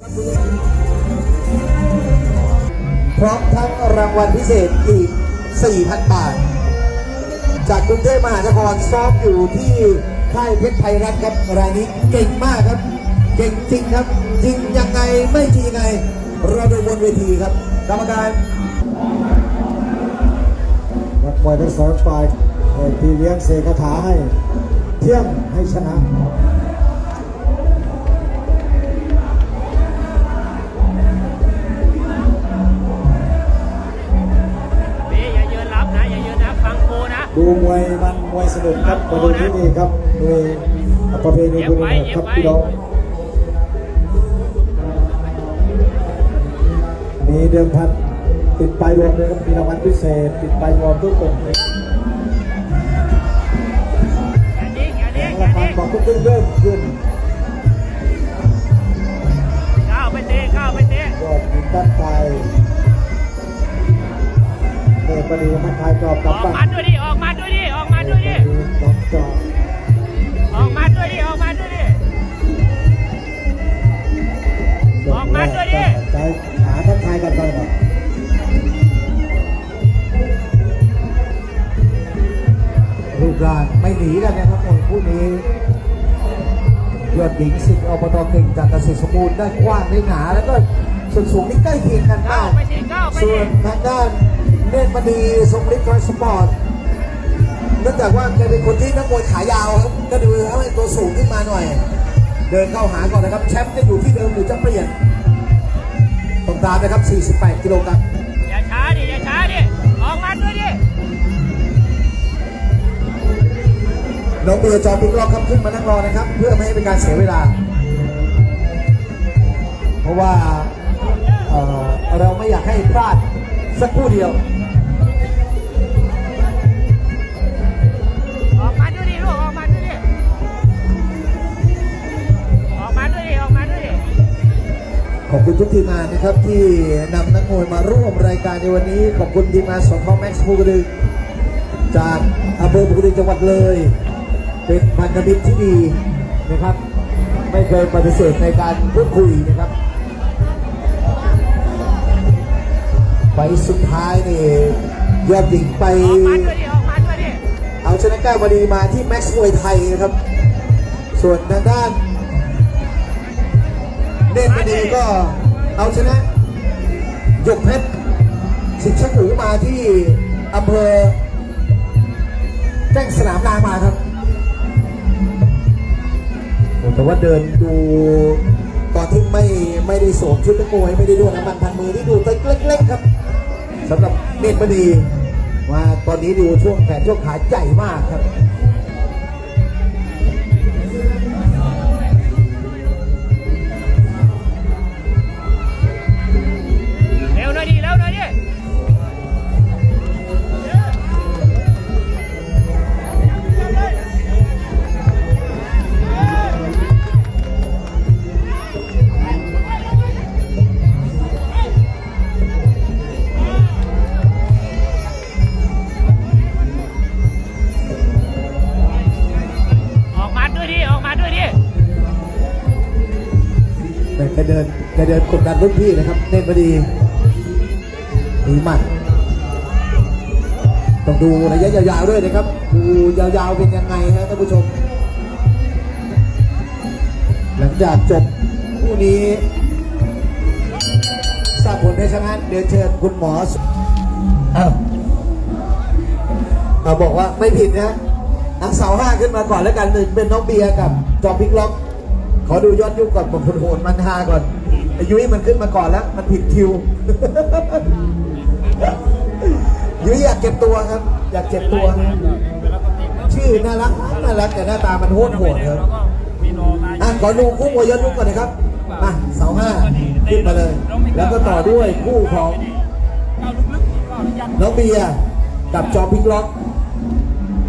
พร้อมทั้งรางวัลพิเศษอีก 4,000 บาท จากกรุงเทพมหานครซ้อมอยู่ที่ค่ายเพชรไทยรัฐครับรายนี้เก่งมากครับ เก่งจริงครับ จริงยังไงไม่จริงยังไงเราดูบนเวทีครับกรรมการนักมวยทั้งสองฝ่ายเอ่ยพี่เลี้ยงเสกคาถาให้ เที่ยงให้ชนะ มวยมันมวยสนุกครับมาดูที่นี่ครับโดยประเพณีคุณธรรมครับพี่น้องมีเดิมพันติดปลายรวมเลยครับมีรางวัลพิเศษ ติดปลายรวมทุกคนอย่าดิ้งอย่าดิ้งอราย่าคาดิ้งบอกขึ้นเรื่อยๆขึ้น ยอดหญิงสิทธิ์อบตเก่งจากเกษตรสมบูรณ์ได้กว้างได้หนาแล้วก็ส่วนสูงนี่ใกล้เคียงกันก้ามาก ส่วนทางด้านเนตรมณีทรงฤทธิ์ทรสปอร์ตเนื่องจากว่าแกเป็นคนที่นักมวยขายาวครับก็ดูทำให้ตัวสูงขึ้นมาหน่อย เดินเข้าหาก่อนนะครับ แชมป์จะอยู่ที่เดิมหรือจะเปลี่ยนต้องตามนะครับ 48 กิโลกรัมอย่าช้าดิอย่าช้าดิออกมาด้วยดิ น้องเบียร์จอมพิกล็อกครับขึ้นมานั่งรอนะครับ เพื่อไม่ให้เป็นการเสียเวลา เพราะว่าเอ่อเราไม่อยากให้พลาดสักครู่เดียวออกมาด้วยดิลูกออกมาด้วยดิออกมาด้วยดิออกมาด้วยดิขอบคุณทุกทีมงานนะครับที่นำนักมวยมาร่วมรายการในวันนี้ ขอบคุณทีมงานสองแม็กซ์ภูกระดึงจากอำเภอภูกระดึงจังหวัดเลย เป็นพันธมิตรที่ดีนะครับ ไม่เคยปฏิเสธในการพูดคุยนะครับไปสุดท้ายนี่ยอดหญิงไป เอาชนะก้าวมาดีมาที่แม็กซ์มวยไทยนะครับ ส่วนทางด้านเดนมณีก็เอาชนะหยกเพชรสิทธิ์ชักหูมาที่อำเภอแจ้งสนามนางมาครับ แต่ว่าเดินดูตอนที่ไม่ไม่ได้สวมชุดนักมวยไม่ได้ด้วยน้ำมันพันมือที่ดูตัวเล็กๆครับสำหรับเดนมณีว่าตอนนี้ดูช่วงแขนช่วงขาใหญ่มากครับ รุ่นพี่นะครับ เน่นพอดีมีหมัด ต้องดูระยะยาวๆด้วยนะครับ ดูยาวๆเป็นยังไงฮะท่านผู้ชม หลังจากจบคู่นี้ทราบผลได้ชนะเดี๋ยวเชิญคุณหมออ้าวเอาบอกว่าไม่ผิดนะอักเสาห้าขึ้นมาก่อนแล้วกันหนึ่งเป็นน้องเบียร์กับจอมพลิกล็อก ขอดูยอดยุคก่อนผมโหดมันฮาก่อน ยุยมันขึ้นมาก่อนแล้ว มันผิดคิว ยุ้ยอยากเก็บตัวครับ อยากเก็บตัว ชื่อน่ารักน่ารักแต่หน้าตามันโหดโหดครับอะขอดูคู่มวยยอดยุคก่อนนะครับมาเสาห้าขึ้นมาเลย แล้วก็ต่อด้วยคู่ของน้องเบียร์กับจอมพิกล็อก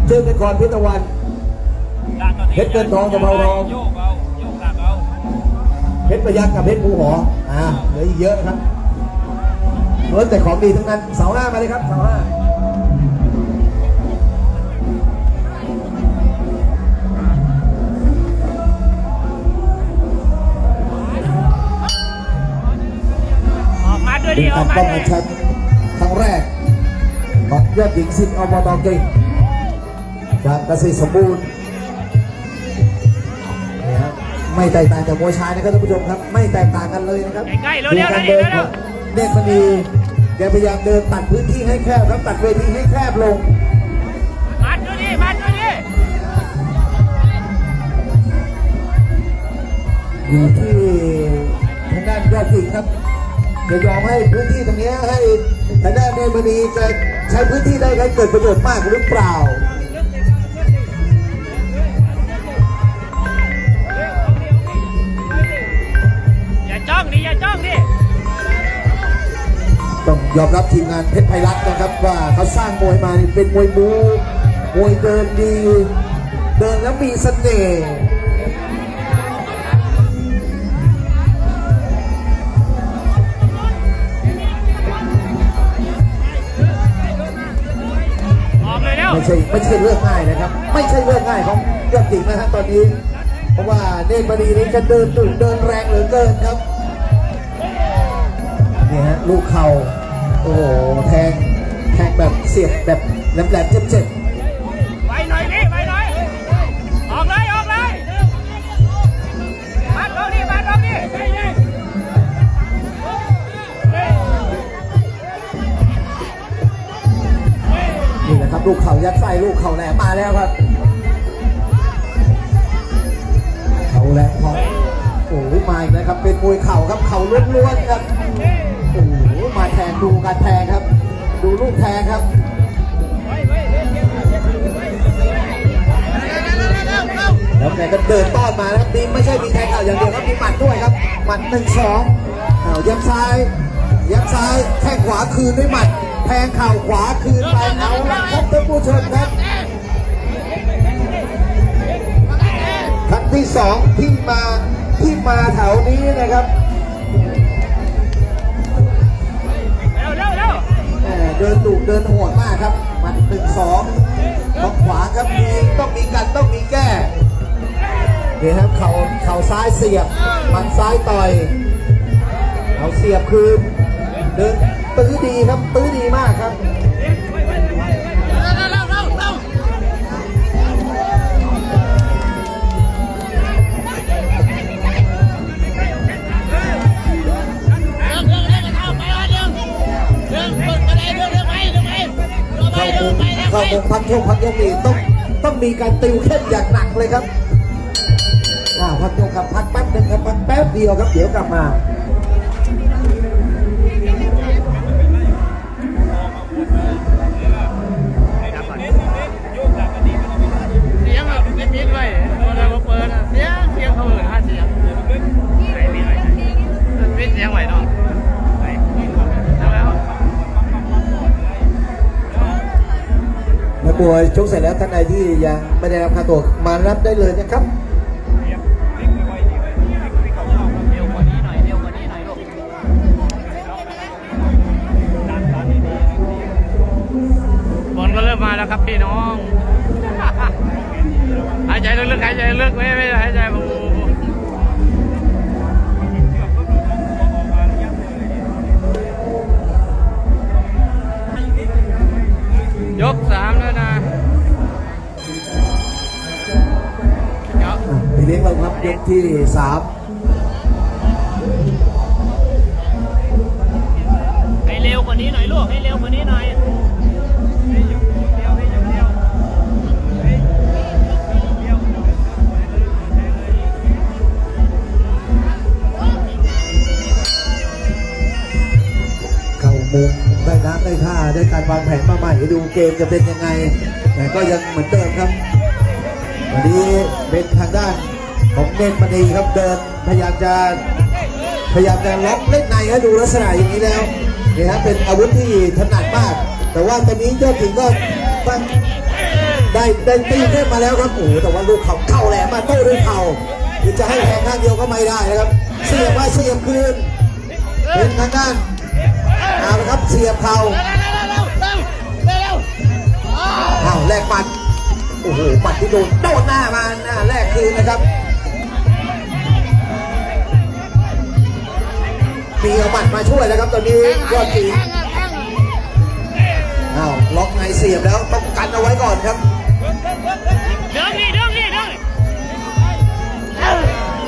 เจอกันก่อนพิตะวันเพชรเงินทองกับเบาทอง ชรประยักษ์กับเพชรภูหออ่าเหลืออีกเยอะนะครับล้วนแต่ของดีทั้งนั้นเสาห้ามาเลยครับเสาห้าด้วยเป็ดินอการอกมาป้องเลกัยนแชมป์ครั้งแรกของยอดหญิงสิงห์อบตเก่งจากเกษตรสมบูรณ์ ไม่แตกต่างจากมวยชายนะครับท่านผู้ชมครับ ไม่แตกต่างกันเลยนะครับใกล้ๆเร็วดูๆการเร็เดิวนของเนตรมณีแกพยายามเดินตัดพื้นที่ให้แคบครับตัดเวทีให้แคบลงๆมัดด้วยดิมัดด้วยดิอยู่ที่ทางด้านยอดหญิงครับจะยอมให้พื้นที่ตรงเนี้ยให้ทางด้านเนตรมณีจะใช้พื้นที่ได้ให้เกิดประโยชน์มากหรือเปล่าอย่า ต้องยอมรับทีมงานเพชรไพรัตน์นะครับว่าเขาสร้างมวยมานี่เป็นมวยบูมวยเดินดี เดินแล้วมีเสน่ห์ออกเลยแล้วไม่ใช่ไม่ใช่เรื่องง่ายนะครับ ไม่ใช่เรื่องง่ายของยอดหญิงนะครับตอนนี้ เพราะว่าเนตรมณีนี้จะเดินดุเดินแรงเหลือเกินครับนี่ฮะ ลูกเข่าโอ้โหแทงแทงแบบเสียบแบบแหลมๆเจ็บๆไปหน่อยดิไปหน่อยออกเลยออกเลยมัดลงดิมัดลงดินี่แหละครับลูกเข่ายัดไส้ลูกเข่าแหลมมาแล้วครับเข่าแหลมของโอ้โหมาอีกแล้วครับเป็ การแทงครับ ดูลูกแทงครับแล้วแกก็เดินต้อนมาแล้วมีไม่ใช่มีแทงเข่าอย่างเดียวครับมีหมัดด้วยครับหมัดหนึ่งสองเอายับซ้ายยับซ้ายแทงขวาคืนด้วยหมัดแทงเข่าขวาคืนไปเอาละครับท่านผู้ชมครับครั้งที่สองที่มาที่มาแถวนี้นะครับ เดินดุเดินโหดมากครับหมันหนึ่งสองต้องขวาครับมีต้องมีกันต้องมีแก้นี่ครับเข่าเข่าซ้ายเสียบหมันซ้ายต่อยเอาเสียบคืนเดินตื้อดีครับตื้อดีมากครับ มเข้ามุมพักช่วงพันยกนี้ต้องต้องมีการติวเข้มอย่างหนักเลยครับอ่าพักยกครับพักแป๊บหนึงครับพักแป๊บเดียวครับเดี๋ยวกลับมา นัวชกเสร็จแล้วท่านใดที่ยังไม่ได้รับค่าตัวมารับได้เลยนะครับเร็วกว่านี้หน่อยเร็วกว่านี้หน่อยลูกบอลก็เริ่มมาแล้วครับพี่น้อง หายใจลึกๆหายใจลึกไม่ไม่หายใจ ยงเราครับยกที่สามให้เร็วกว่านี้หน่อยลูกให้เร็วกว่านี้หน่อยเข้ามุมได้น้ำได้ท่าได้การวางแผนมาใหม่ดูเกมจะเป็นยังไง แต่ก็ยังเหมือนเดิมครับ วันนี้เป็นทางด้าน ของเนตรมณีครับเดินพยายามจะพยายามจะล็อกเล่นในให้ดูลักษณะอย่างนี้แล้วนี่ฮะเป็นอาวุธที่ถนัดมาก แต่ว่าตอนนี้ยอดถึงก็ได้ได้ตีขึ้นมาแล้วครับโอ้แต่ว่าลูกเขาเข้าแหลมมาโต้ด้วยเข่าคือจะให้แทงข้างเดียวก็ไม่ได้นะครับ เสียบมาเสียบคืนเป็นทางด้านเอาละครับเสียบเข่าเอาแลกหมัดโอ้โหหมัดที่โดนโดนหน้ามาหน้าแรกคืนนะครับ มีเอาหมัดมาช่วยแล้วครับตอนนี้ยอดจีอ้าวล็อกในเสียบแล้วต้องกันเอาไว้ก่อนครับเดินนี่เดินนี่เดิน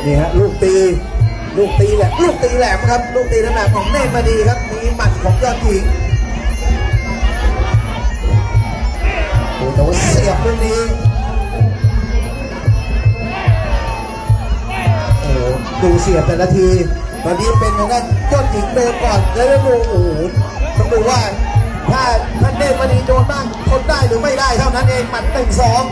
นี่ฮะลูกตี ลูกตีแหลมลูกตีแหลมครับ ลูกตีน้ำหนักของเนตรมาดีครับ มีหมัดของยอดหญิงโอ้แต่ว่าเสียบลูกนี้โอ้โหดูเสียบแต่ละที ตอนนี้เป็นทางด้านยอดหญิงโดนก่อนแล้วดูโอ้โหต้องดูว่าถ้าท่านเนตรมาดีโดนบ้างทนได้หรือไม่ได้เท่านั้นเองหมัดหนึ่งสอง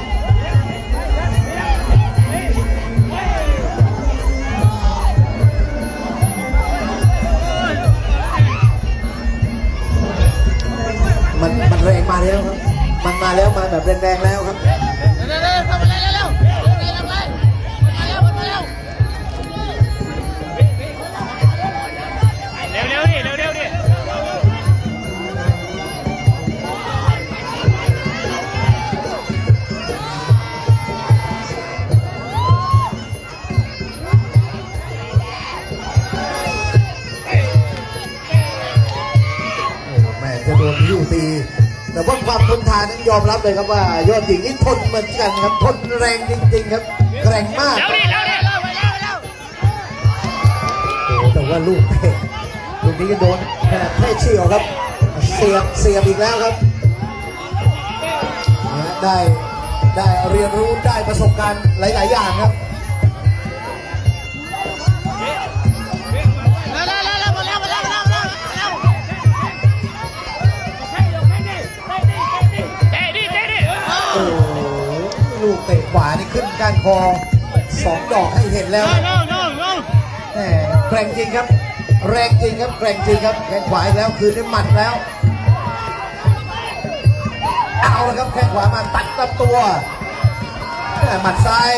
มันมันแรงมาแล้วครับ มันมาแล้วมาแบบแรงๆแล้วครับ แต่ว่าความทนทานนั้นยอมรับเลยครับว่ายอดหญิงนี่ทนเหมือนกันครับทนแรงจริงๆครับแรงมากเร็วดิเร็วดิเร็วไปเร็วเร็วโอ้โหแต่ว่าลูกเตะลูกนี้ก็โดนขนาดแค่เฉียวครับ เสียบเสียบอีกแล้วครับได้ได้เรียนรู้ได้ประสบการณ์หลาย ๆ อย่างครับ ขวานี่ขึ้นก้านคอสองดอกให้เห็นแล้วโน่โน่โน่แหมแกร่งจริงครับ แรงจริงครับแกร่งจริงครับแข้งขวาอีกแล้วคืนด้วยหมัดแล้ว เอาละครับแข้งขวามาตัดตับตัวแหม่หมัดซ้าย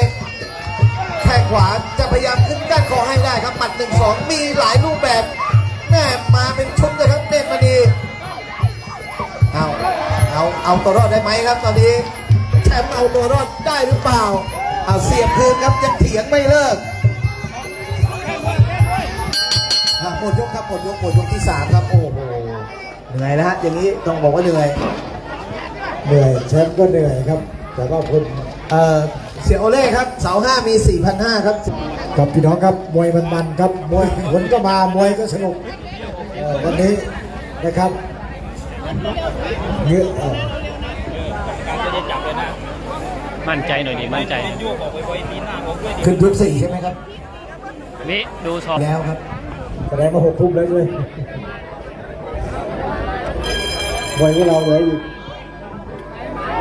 แข้งขวาจะพยายามขึ้นก้านคอให้ได้ครับหมัดหนึ่งสองมีหลายรูปแบบแม่มาเป็นชุดเลยครับเนตรมณีเอาเอาเอาตัวรอดได้ไหมครับตอนนี้ แชมป์เอาตัวรอดได้หรือเปล่าเอาเสียบคืนครับยังเถียงไม่เลิกอะหมดยกครับหมดยกหมดยกที่สามครับโอ้โหเหนื่อยแล้วฮะอย่างนี้ต้องบอกว่าเหนื่อยเหนื่อยแชมป์ก็เหนื่อยครับ แต่ว่าคุณเอ่อเสียโอเล่ครับเสาห้ามี4,500ครับกับพี่น้องครับมวยมันๆครับมวยผลก็มามวยก็สนุกเอ่อวันนี้นะครับเยอะเอ่อ มั่นใจหน่อยดิมั่นใจขึ้นยกสี่ใช่ไหมครับนี่ดูสอบแล้วครับแสดงว่าหกทุ่มแล้วด้วยมวยของเราเหลืออยู่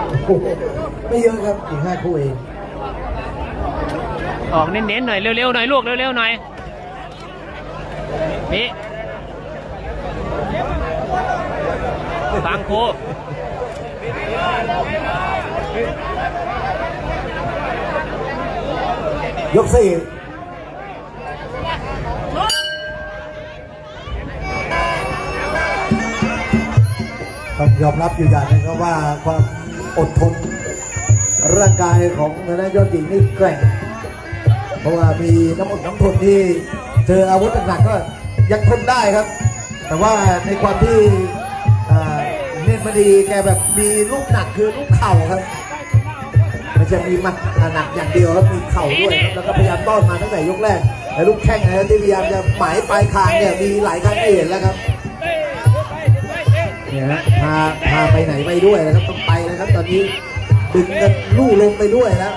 โอ้โหไม่เยอะครับอีกห้าคู่เองออกเน้นๆหน่อยเร็วๆหน่อยลูกเร็วๆหน่อยนี่ฟังครู ยกสี่ต้องยอมรับอยู่อย่างนึงครับว่าความอดทนร่างกายของทางด้านยอดหญิงนี่แกร่ง เพราะว่ามีน้ำอดน้ำทนที่เจออาวุธหนักๆก็ยังทนได้ครับ แต่ว่าในความที่เนตรมณีแกแบบมีลูกหนักคือลูกเข่าครับ ไม่ใช่มีหมัดหนักอย่างเดียวครับมีเข่าด้วยครับแล้วก็พยายามต้อนมาตั้งแต่ยกแรกแต่ลูกแข้งนะครับที่พยายามจะหมายปลายคางเนี่ยมีหลายครั้งให้เห็นแล้วครับเนี่ยฮะพาพาไปไหนไปด้วยนะครับต้องไปนะครับ ตอนนี้ดึงกันลู่ลงไปด้วยแล้ว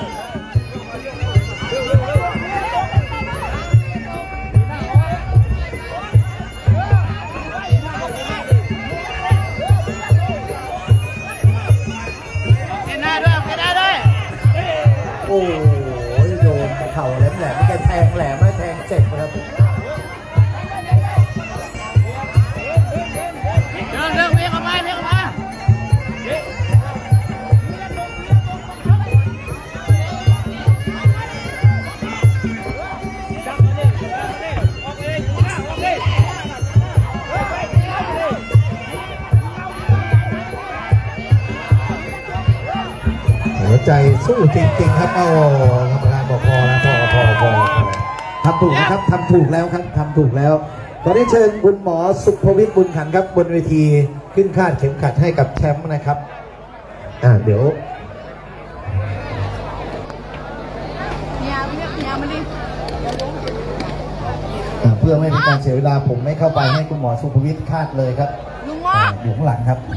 งแหลมไม่แทงเจ็บครับเดินเดินเพียงเข้ามาเพียงเข้ามาหัวใจสู้จริงๆครับโอ้กรรมกา ทำถูกนะครับทำถูกแล้วครับทำถูกแล้วขอได้เชิญคุณหมอสุภวิทย์บุญขันครับ บนเวทีขึ้นคาดเข็มขัดให้กับแชมป์นะครับอ่าเดี๋ยวเนี่ยเนี่ยมันดิอ่าเพื่อไม่เป็นการเสียเวลาผมไม่เข้าไปให้คุณหมอสุภวิทย์คาดเลยครับลุงวะอ่าอยู่ข้างหลังครับเ